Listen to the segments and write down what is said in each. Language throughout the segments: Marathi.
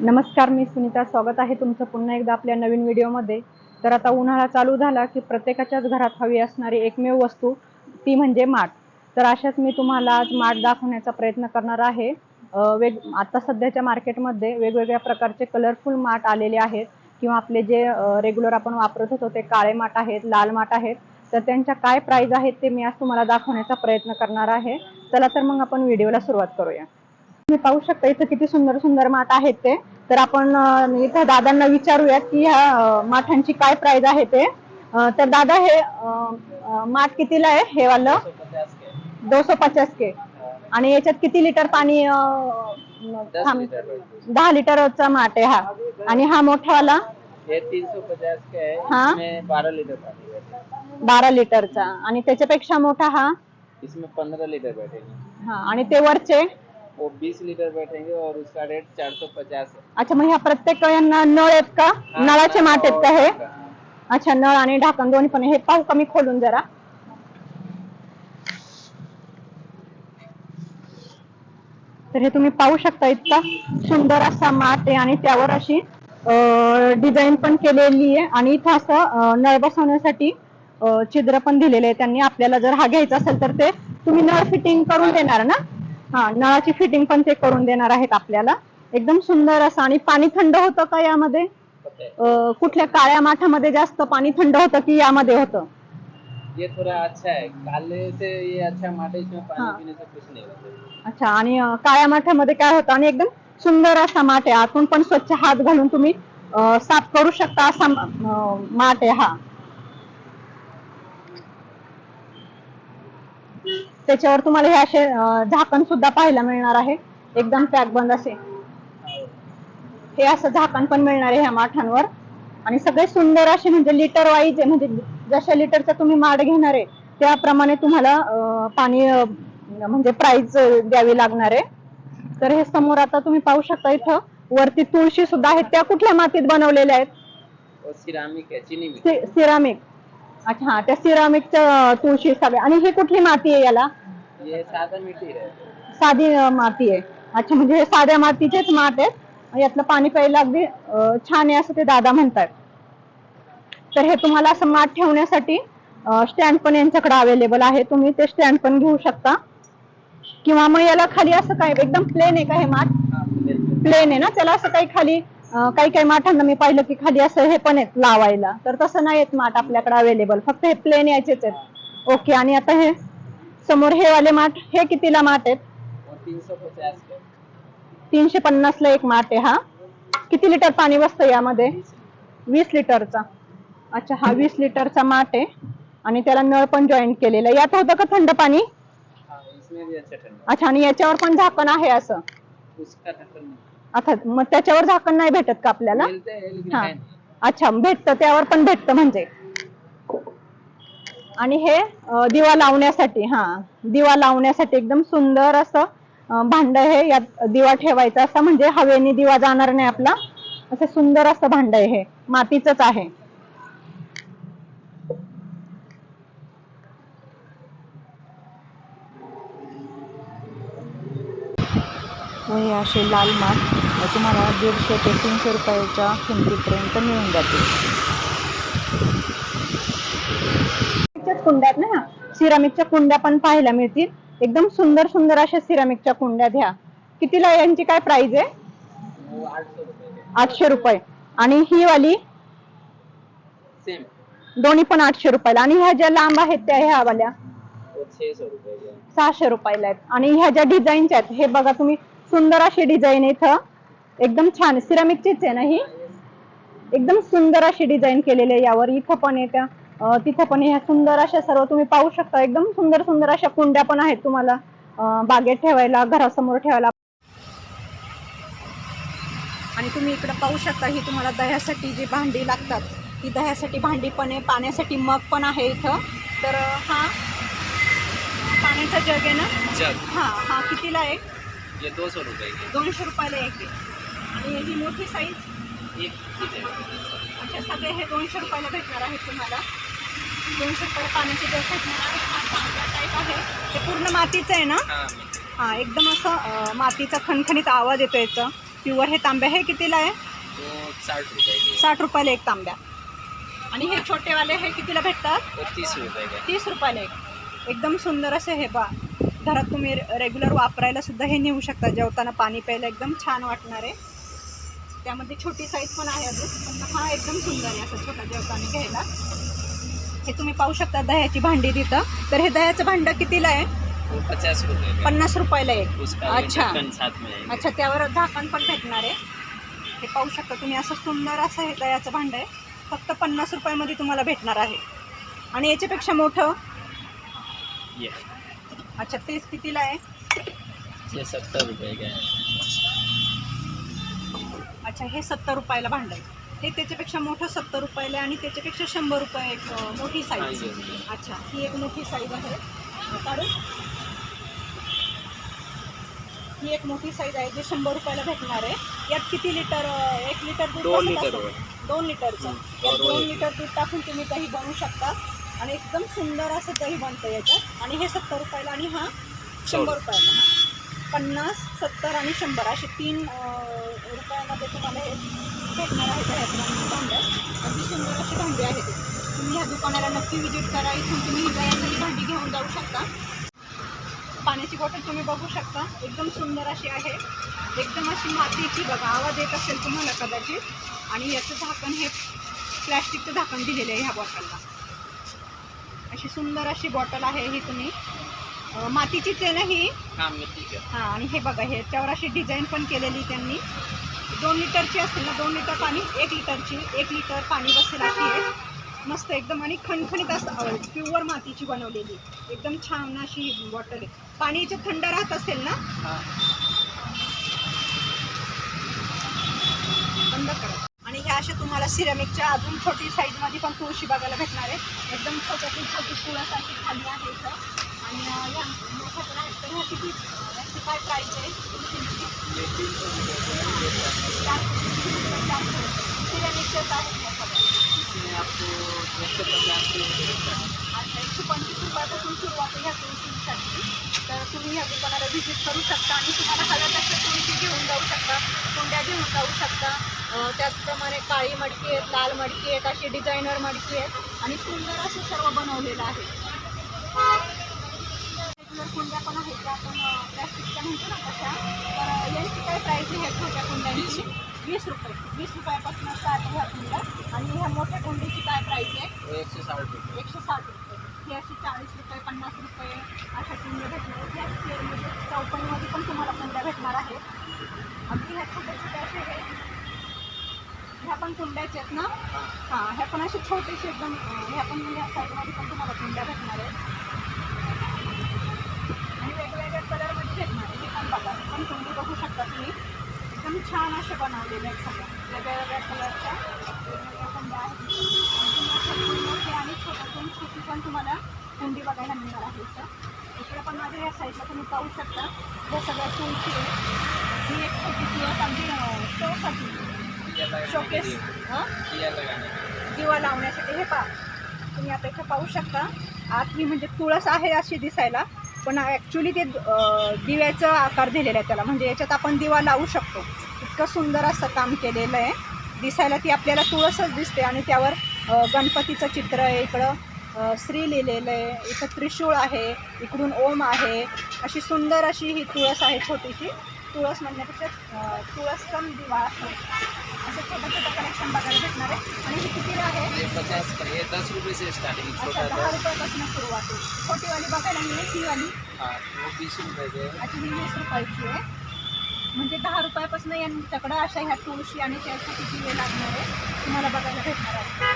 नमस्कार मी सुनीता. स्वागत आहे तुमचं पुन्हा एकदा आपल्या नवीन व्हिडिओमध्ये. तर आता उन्हाळा चालू झाला की प्रत्येकाच्याच घरात हवी असणारी एकमेव वस्तू ती म्हणजे माठ. तर अशाच मी तुम्हाला आज माठ दाखवण्याचा प्रयत्न करणार आहे. वेग आता सध्याच्या मार्केटमध्ये वेगवेगळ्या प्रकारचे कलरफुल माठ आलेले आहेत किंवा आपले जे रेग्युलर आपण वापरत होतो ते काळे माठ आहेत लाल माठ आहेत. तर त्यांच्या काय प्राईज आहेत ते मी आज तुम्हाला दाखवण्याचा प्रयत्न करणार आहे. चला तर मग आपण व्हिडिओला सुरुवात करूया. तुम्ही पाहू शकता इथं किती सुंदर सुंदर माठ आहेत ते. तर आपण इथं दादांना विचारूयात की ह्या माठांची काय प्राइस आहे ते. तर दादा हे माठ कितीला आहे हे वालं? दोनशे पचास के. आणि याच्यात किती लिटर पाणी दहा लिटरचा माठ आहे हा. आणि हा मोठावाला पचास का है? बारह लीटर बारा लिटरचा. आणि त्याच्यापेक्षा मोठा हा? पंद्रह लीटर हा. आणि ते वरचे? वो बीस लीटर बैठेंगे और उसका रेट चार सौ पचास है। अच्छा मग ह्या प्रत्येक यांना नळ आहेत का? हाँ, नळाचे माठ आहेत का हे। अच्छा नळ आणि ढाकण दोन्ही पण हे पाहू कमी खोलून जरा? तर हे तुम्ही पाहू शकता इतका सुंदर असा माठ आहे आणि त्यावर अशी डिझाईन पण केलेली आहे. आणि इथं असं अं, नळ बसवण्यासाठी अं, छिद्र पण दिलेले आहे त्यांनी. आपल्याला जर हा घ्यायचा असेल तर ते तुम्ही नळ फिटिंग करून देणार ना? हा नळाची फिटिंग पण ते करून देणार आहेत आपल्याला. एकदम सुंदर असं. आणि पाणी थंड होतं का यामध्ये? कुठल्या काळ्या माठामध्ये जास्त पाणी थंड होतं की यामध्ये होतं? ये थोड़ा अच्छा है काले से ये अच्छा माटे इसमें पानी हाँ। पीने से कुछ नहीं होता अच्छा आणि काळ्या माठामध्ये काय होतं? आणि एकदम सुंदर असा माठ आहे. आतून पण स्वच्छ हात घालून तुम्ही साफ करू शकता असा माठ आहे हा. त्याच्यावर तुम्हाला हे असे झाकण सुद्धा पाहायला मिळणार आहे. एकदम पॅक बंद असे. हे असं झाकण पण मिळणार आहे ह्या माठांवर. आणि सगळे सुंदर असे म्हणजे लिटर वाईज आहे. म्हणजे जशा लिटरचा तुम्ही माठ घेणार आहे त्याप्रमाणे तुम्हाला पाणी म्हणजे प्राइस द्यावी लागणार आहे. तर हे समोर आता तुम्ही पाहू शकता इथं वरती तुळशी सुद्धा आहेत. त्या कुठल्या मातीत बनवलेल्या आहेत? सिरामिक सिरामिक अच्छा हा त्या सिरामिकच्या तुळशी सगळ्या. आणि ही कुठली माती आहे याला? ये सादा मिट्टी है साधी अं, माती आहे. अच्छा म्हणजे हे साध्या मातीचेच माठ आहेत. यातलं पाणी प्यायला अगदी अं, छान आहे असं ते दादा म्हणतात. तर हे तुम्हाला असं माठ ठेवण्यासाठी स्टँड पण यांच्याकडे अवेलेबल आहे. तुम्ही ते स्टँड पण घेऊ शकता. किंवा मग याला खाली असं काय एकदम प्लेन आहे का हे माठ। प्लेन आहे ना? त्याला असं काही खाली काही काही माठांना मी पाहिलं की खाली असं हे पण आहेत लावायला. तर तसं नाही आहेत माठ आपल्याकडे अवेलेबल फक्त हे प्लेन यायचेच आहेत. ओके आणि आता हे समोर हे वाले माठ हे कितीला माठ आहेत? तीनशे पन्नास ला एक माठ आहे हा? किती लिटर पाणी बसतं यामध्ये? वीस लिटरचा. अच्छा हा वीस लिटरचा माठ आहे. आणि त्याला नळ पण जॉईन केलेला. यात होतं का थंड पाणी? अच्छा आणि याच्यावर पण झाकण आहे असं? आता मग त्याच्यावर झाकण नाही भेटत का आपल्याला? हैं हा. है। अच्छा भेटतं त्यावर पण भेटतं म्हणजे. आणि हे दिवा लावण्यासाठी हा. दिवा लावण्यासाठी एकदम सुंदर असं भांड आहे यात दिवा ठेवायचा असं म्हणजे हवेने दिवा जाणार नाही आपला. असं सुंदर असं भांड आहे हे. मातीचंच आहे. व हे असे लाल माठ तुम्हाला दीडशे ते तीनशे रुपयाच्या किमतीपर्यंत मिळून जातील. सिरामिकच्याच कुंड्या आहेत ना? सिरामिकच्या कुंड्या पण पाहायला मिळतील. एकदम सुंदर सुंदर अशा सिरामिकच्या कुंड्या घ्या कितीला यांची काय प्राइस आहे? वो आठ सौ रुपए का आठशे रुपये. आणि ही वाली? सेम दोन्ही पण आठशे रुपयाला. आणि ह्या ज्या लांब आहेत त्या ह्या वाल्या? का सहाशे रुपयाला आहेत. आणि ह्या ज्या डिझाईनच्या आहेत हे बघा तुम्ही सुंदर अशी डिझाईन इथं. एकदम छान सिरामिकचीच आहे ना ही? एकदम सुंदर अशी डिझाईन केलेली आहे यावर. इथं पण आहे त्या अं, तिथं पण. ह्या सुंदर अशा सर्व तुम्ही पाहू शकता. एकदम सुंदर सुंदर अशा कुंड्या पण आहेत तुम्हाला बागेत ठेवायला घरासमोर ठेवायला. आणि तुम्ही इकडे पाहू शकता ही तुम्हाला दह्यासाठी जी भांडी लागतात ती दह्यासाठी भांडी पण आहे पाण्यासाठी मग पण आहे इथं. तर हा पाण्याचा जग आहे ना? जग. हा हा कितीला आहे? ये दो सौ रुपए की। दोनशे रुपयाला एक आहे. आणि ही मोठी साईज एक है अच्छा सगळे हे दोनशे रुपयाला भेटणार आहेत तुम्हाला. दोनशे रुपयाला पाण्याचे जग भेटणार आहे. हा चांगला टाईप आहे. हे पूर्ण मातीचं आहे ना? हाँ हा एकदम असं मातीचा खणखणीत आवाज येतो याचा. प्युअर हे तांब्या हे कितीला आहे? तो साठ रुपए के. साठ रुपयाला एक तांब्या. आणि हे छोटेवाले हे कितीला भेटतात? वो तीस रुपए का? तीस रुपयाला एक. एकदम सुंदर असे हे बा. घरात तुम्ही रेग्युलर वापरायला सुद्धा हे नेऊ शकता. जेवताना पाणी प्यायला एकदम छान वाटणार आहे. त्यामध्ये छोटी साईज पण आहे अजून पण हा एकदम सुंदर आहे असं छोटा जेवताना घ्यायला. हे तुम्ही पाहू शकता दह्याची भांडी तिथं. तर हे दह्याचं भांडं कितीला आहे? पचास रुपए का पन्नास रुपयाला एक अच्छा. अच्छा त्यावर झाकण पण भेटणार आहे. हे पाहू शकता तुम्ही असं सुंदर असं हे दह्याचं भांडं आहे. फक्त पन्नास रुपयामध्ये तुम्हाला भेटणार आहे. आणि याच्यापेक्षा मोठं? ये अच्छा तेच कितीला आहे? सत्तर है अच्छा हे सत्तर रुपयाला भांडं आहे. हे त्याच्यापेक्षा मोठं सत्तर रुपयाला आहे आणि त्याच्यापेक्षा शंभर रुपये एक मोठी साईज. अच्छा ही एक मोठी साईज आहे. काढू? ही एक मोठी साईज आहे जी शंभर रुपयाला भेटणार आहे. यात किती लिटर एक लिटर दूध दोन लिटरचं यात दोन. लिटर दूध टाकून तुम्ही दही बनवू शकता. आणि एकदम सुंदर असं दही बनतं याच्यात. आणि हे सत्तर रुपयाला आणि हा शंभर रुपयाला. हा. पन्नास सत्तर आणि शंभर असे तीन रुपयामध्ये तुम्हाला हे भेटणार आहे दह्याचं भांडं अगदी सुंदर अशी भांडी आहे ती तुम्ही ह्या दुकानाला नक्की व्हिजिट करा. इथून तुम्ही दह्याची भांडी घेऊन जाऊ शकता. पाण्याची बॉटल तुम्ही बघू शकता. एकदम सुंदर अशी आहे. एकदम अशी मातीची बघा आवाज येत असेल तुम्हाला कदाचित. आणि याचं झाकण हे प्लॅस्टिकचं झाकण दिलेलं आहे ह्या बॉटलला अशी सुंदर अशी बॉटल आहे ही तुम्ही. अं, मातीचीच आहे ना ही हाँ आणि हे बघा हे त्यावर अशी डिझाईन पण केलेली त्यांनी. दोन लिटरची असेल ना दोन लिटर पाणी एक लिटरची एक लिटर पाणी बसेल अशी आहे मस्त एकदम आणि खणखणीत असं प्युअर मातीची बनवलेली. एकदम छान अशी बॉटल आहे. पाणी याच्यात थंड राहत असेल ना बंद करा. असे तुम्हाला सिरेमिकच्या अजून छोटी साईजमध्ये पण तुळशी बघायला भेटणार आहे. एकदम छोट्यातून छोटी तुळासारखी खाली आहे इथं. आणि या मोठ्या पण आहेत तर ह्या किती काय प्राईज आहे? ये तीन सिरेमिकच्याच आहेत एकशे पंचवीस रुपयापासून सुरुवात आहे ह्या तुळशीसाठी. तर तुम्ही ह्या दुकानाला व्हिजिट करू शकता आणि तुम्हाला हव्या तशा तुळशी घेऊन जाऊ शकता कुंड्या घेऊन जाऊ शकता. त्याचप्रमाणे काळी मडकी आहेत लाल मडकी आहेत अशी डिझायनर मडकी आहेत आणि सुंदर असं सर्व बनवलेलं आहे. रेग्युलर कुंड्या पण आहेत त्या आपण प्लॅस्टिकच्या म्हणतो ना तशा. तर यांची काय प्राईस आहे छोट्या कुंड्यांची? वीस रुपये. वीस रुपयापासून स्टार्ट ह्या कुंड्या. आणि ह्या मोठ्या कुंडीची काय प्राईस आहे? वो एक सौ साठ रुपये. एकशे साठ रुपये. ही अशी चाळीस रुपये पन्नास रुपये अशा कुंड्या भेटणार आहेत. ह्या स्केअरमध्ये चौपणीमध्ये पण तुम्हाला कुंड्या भेटणार आहेत. अगदी ह्या छोट्या छोट्या असे पण कुंड्याचे आहेत ना? हां ह्या पण असे छोटेसे एकदम ह्या पण म्हणजे साईडमध्ये पण तुम्हाला कुंड्या भेटणार आहेत. आणि वेगवेगळ्या कलरमध्ये भेटणार आहे हे पण बघा पण कुंडी बघू शकता तुम्ही. एकदम छान असे बनवलेले आहेत सगळ्या वेगवेगळ्या कलरच्या वेगवेगळ्या कुंड्या आहेत. मोठे आणि छोट्यातून छोटी पण तुम्हाला कुंडी बघायला मिळणार आहे इथं. इकडे पण माझ्या या साईडला तुम्ही पाहू शकता. या सगळ्या तुमची ही एक छोटी आमची शोसाठी शोकेस हां? दिवा लावण्यासाठी. हे पा तुम्ही आता इथे पाहू शकता. आत ही म्हणजे तुळस आहे अशी दिसायला पण ॲक्च्युली ते दिव्याचं दिव्याचा आकार दिलेला आहे त्याला. म्हणजे याच्यात आपण दिवा लावू शकतो. इतकं सुंदर असं काम केलेलं आहे. दिसायला ती आपल्याला तुळसच दिसते आणि त्यावर गणपतीचं चित्र आहे. इकडं श्री लिहिलेलं आहे. इथं त्रिशूळ आहे. इकडून ओम आहे. अशी सुंदर अशी ही तुळस आहे छोटीशी. तुळस म्हणण्यापेक्षा तुळस कम दिवा असं असं छोटं छोटं कलेक्शन बघायला भेटणार आहे. आणि हे कितीला आहे? पचास दस रुपये से स्टार्टिंग अच्छा दहा रुपयापासून सुरुवात आहे छोटीवाली बघायला मिळेल ही वाली हाँ वो बीस रुपए के है। अच्छा ही वीस रुपयाची आहे. म्हणजे दहा रुपयापासून यांच्याकडं अशा ह्या तुळशी आणि त्यासाठी दिवे लागणार आहे तुम्हाला बघायला भेटणार आहे.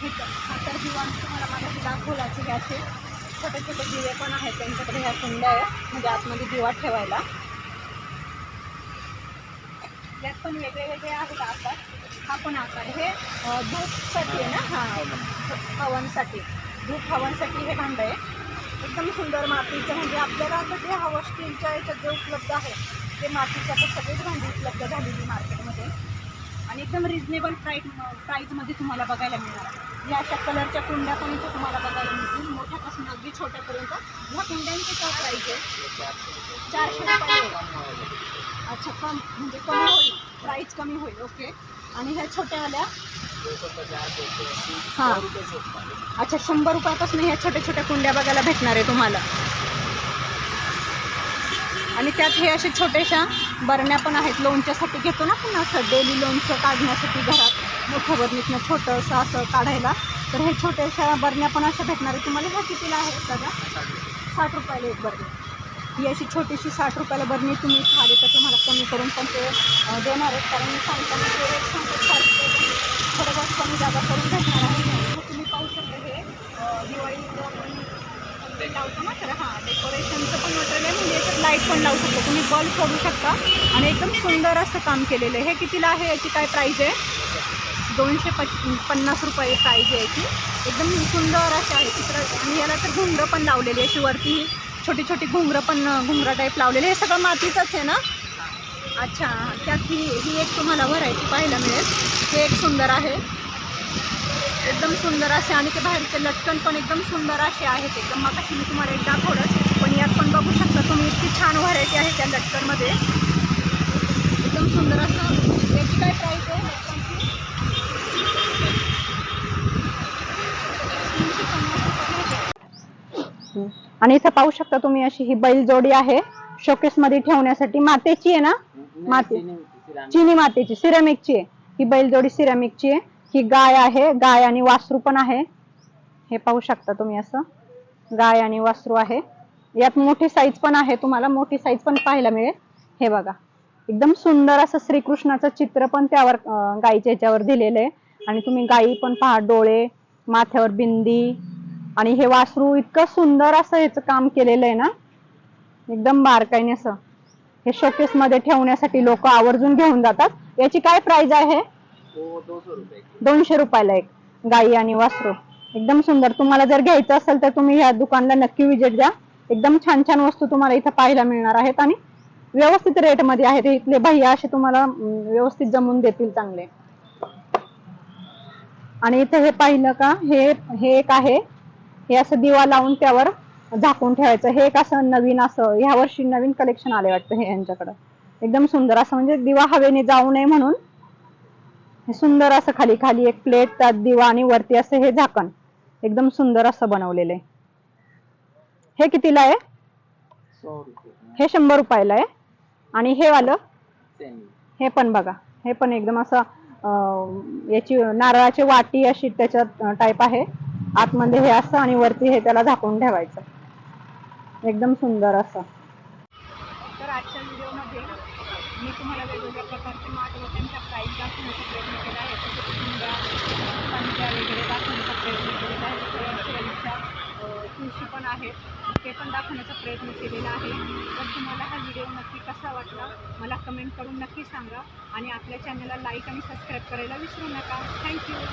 हे तर हा तर दिवा तुम्हाला माझ्या दाखवलाचे हे असे. छोटे छोटे दिवे पण आहेत त्यांच्याकडे ह्या कुंड्या आहेत म्हणजे आतमध्ये दिवा ठेवायला. यात पण वेगळे वेगळे आहेत आकार. हा पण आकार. हे धूपसाठी आहे ना? हां. हवनसाठी. धूप हवनसाठी हे भांडं आहे. एकदम सुंदर मातीचं. म्हणजे आपल्याला आता जे हवं स्टीलच्या याच्यात जे उपलब्ध आहे ते मातीचे आता सगळेच भांडी उपलब्ध झालेली मार्केटमध्ये. आणि एकदम रिजनेबल प्राईट प्राईजमध्ये तुम्हाला बघायला मिळणार या अशा कलरच्या कुंड्या पण इथे तुम्हाला बघायला मिळतील. मोठ्यापासून अगदी छोट्यापर्यंत. ह्या कुंड्यांची काय प्राईज आहे? चारशे रुपये. अच्छा कम म्हणजे कमी होईल. प्राईस कमी होईल ओके आणि ह्या छोट्या आल्या? हां. अच्छा शंभर रुपयापासून ह्या छोट्या छोट्या कुंड्या बघायला भेटणार आहे तुम्हाला. आणि त्यात हे असे छोट्याशा बरण्या पण आहेत. लोणच्यासाठी घेतो ना आपण असं डेली लोणचं काढण्यासाठी घरात. मोठं बरणीतनं छोटंसं असं काढायला. तर हे छोट्याशा बरण्या पण अशा भेटणार आहे तुम्हाला ह्या कितीला आहेत दादा? साठ रुपयाला एक बरणी. ही अशी छोटीशी साठ रुपयाला बरणी तुम्ही खाली तर तुम्हाला कमी करून पण ते देणार आहेत. कारण मी सांगताना ते रेट सांगतात थोडं कमी जागा करून भेटणार आहे. तुम्ही पाहू शकता हे अं, आपण ते लावतो ना तर हां डेकोरेशनचं पण मटेरियल आहे. म्हणजे याच्यात लाइट पण लावू शकतो. तुम्ही बल्ब सोडू शकता. आणि एकदम सुंदर असं काम केलेलं आहे. हे कितीला आहे? याची काय प्राईज आहे? दोनशे प पन्नास रुपये प्राईज आहे याची. एकदम सुंदर अशी आहे. चित्र आणि याला तर झुंड पण लावलेली आहे. अशी वरती छोटी छोटी घुंगरं पण घुंगरा टाईप लावलेले हे सगळं मातीचंच आहे ना? अच्छा त्यात ही ही एक तुम्हाला व्हरायटी पाहायला मिळेल. हे एक सुंदर आहे. एकदम सुंदर असे आणि ते बाहेरचे लटकन पण एकदम सुंदर असे आहेत. एकदम मग मी तुम्हाला एक दाखवलंच पण यात पण बघू शकता तुम्ही इतकी छान व्हरायटी आहे त्या लटकनमध्ये एकदम सुंदर असं याची काय प्राईस आहे लटकनची तीनशे पन्नास रुपये आहे. आणि इथं पाहू शकता तुम्ही अशी ही बैल जोडी आहे. शोकेस मध्ये ठेवण्यासाठी मातेची आहे ना? माती. चिनी मातीची सिरेमिकची आहे. ही बैलजोडी सिरेमिकची आहे. ही गाय आहे. गाय आणि वासरू पण आहे. हे पाहू शकता तुम्ही असं. गाय आणि वासरू आहे. यात मोठी साईज पण आहे तुम्हाला. मोठी साईज पण पाहायला मिळेल. हे बघा. एकदम सुंदर असं श्रीकृष्णाचं चित्र पण त्यावर गायीच्या ह्याच्यावर दिलेलं आहे. आणि तुम्ही गायी पण पहा. डोळे माथ्यावर बिंदी आणि हे वासरू इतकं सुंदर असं ह्याचं काम केलेलं आहे ना एकदम बारकाईने असं. हे शोकेस मध्ये ठेवण्यासाठी लोक आवर्जून घेऊन जातात. याची काय प्राइस आहे? दोनशे रुपयाला एक. गाई आणि वासरू. एकदम सुंदर. तुम्हाला जर घ्यायचं असेल तर तुम्ही या दुकानला नक्की विजिट द्या एकदम छान छान वस्तू तुम्हाला इथं पाहायला मिळणार आहेत आणि व्यवस्थित रेटमध्ये आहेत. इथले भैया असे तुम्हाला व्यवस्थित जमून देतील चांगले. आणि इथे हे पाहिलं का? हे हे एक आहे. हे असं दिवा लावून त्यावर झाकून ठेवायचं. हे एक असं नवीन असं ह्या वर्षी नवीन कलेक्शन आले वाटतं हे यांच्याकडं. एकदम सुंदर असं म्हणजे दिवा हवेने जाऊ नये म्हणून. हे सुंदर असं खाली खाली एक प्लेट त्यात दिवा आणि वरती असं हे झाकण. एकदम सुंदर असं बनवलेलं आहे हे कितीला आहे? हे शंभर रुपयाला आहे. आणि हे वालं? हे पण बघा. हे पण एकदम असं याची नारळाची वाटी अशी त्याच्यात टाईप आहे. आतमध्ये हे असं आणि वरती हे त्याला झाकून ठेवायचं. एकदम सुंदर असं. तर आजच्या व्हिडिओमध्ये मी तुम्हाला वेगवेगळ्या प्रकारचे माठ व त्यांच्या प्राईस दाखवण्याचा प्रयत्न केला आहे. तसेच कुंड्या संख्या वगैरे दाखवण्याचा प्रयत्न केलेला आहे. शेळीच्या तुळशी पण आहेत. ते पण दाखवण्याचा प्रयत्न केलेला आहे. तर तुम्हाला हा व्हिडिओ नक्की कसा वाटला मला कमेंट करून नक्की सांगा. आणि आपल्या चॅनलला लाईक आणि सबस्क्राईब करायला विसरू नका. थँक्यू